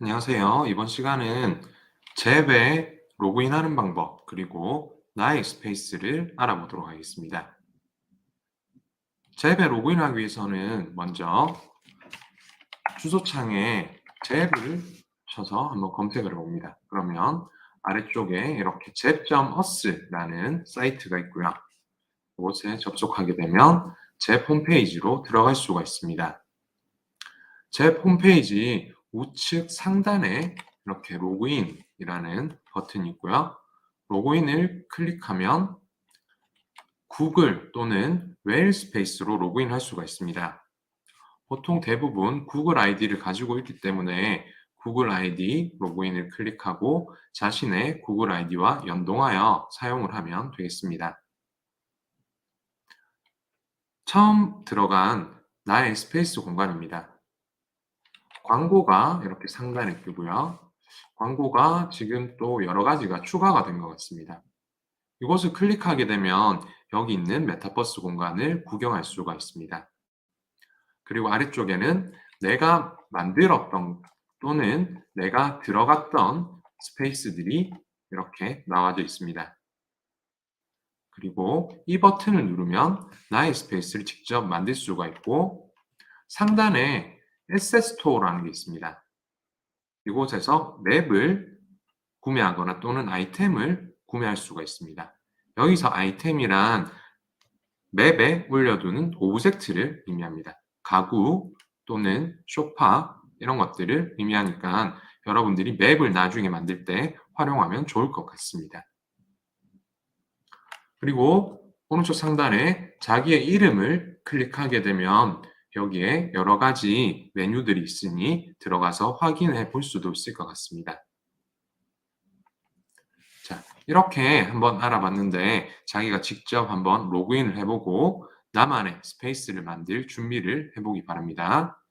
안녕하세요. 이번 시간은 잽에 로그인하는 방법 그리고 나의 스페이스를 알아보도록 하겠습니다. 잽에 로그인하기 위해서는 먼저 주소창에 잽을 쳐서 한번 검색을 해봅니다. 그러면 아래쪽에 이렇게 잽.us라는 사이트가 있고요. 이곳에 접속하게 되면 잽 홈페이지로 들어갈 수가 있습니다. 잽 홈페이지 우측 상단에 이렇게 로그인이라는 버튼이 있고요. 로그인을 클릭하면 구글 또는 웨일 스페이스로 로그인할 수가 있습니다. 보통 대부분 구글 아이디를 가지고 있기 때문에 구글 아이디 로그인을 클릭하고 자신의 구글 아이디와 연동하여 사용을 하면 되겠습니다. 처음 들어간 나의 스페이스 공간입니다. 광고가 이렇게 상단에 뜨고요. 광고가 지금 또 여러 가지가 추가가 된 것 같습니다. 이곳을 클릭하게 되면 여기 있는 메타버스 공간을 구경할 수가 있습니다. 그리고 아래쪽에는 내가 만들었던 또는 내가 들어갔던 스페이스들이 이렇게 나와져 있습니다. 그리고 이 버튼을 누르면 나의 스페이스를 직접 만들 수가 있고 상단에 에셋스토어라는 게 있습니다. 이곳에서 맵을 구매하거나 또는 아이템을 구매할 수가 있습니다. 여기서 아이템이란 맵에 올려두는 오브젝트를 의미합니다. 가구 또는 쇼파 이런 것들을 의미하니까 여러분들이 맵을 나중에 만들 때 활용하면 좋을 것 같습니다. 그리고 오른쪽 상단에 자기의 이름을 클릭하게 되면 여기에 여러 가지 메뉴들이 있으니 들어가서 확인해 볼 수도 있을 것 같습니다. 자, 이렇게 한번 알아봤는데 자기가 직접 한번 로그인을 해보고 나만의 스페이스를 만들 준비를 해보기 바랍니다.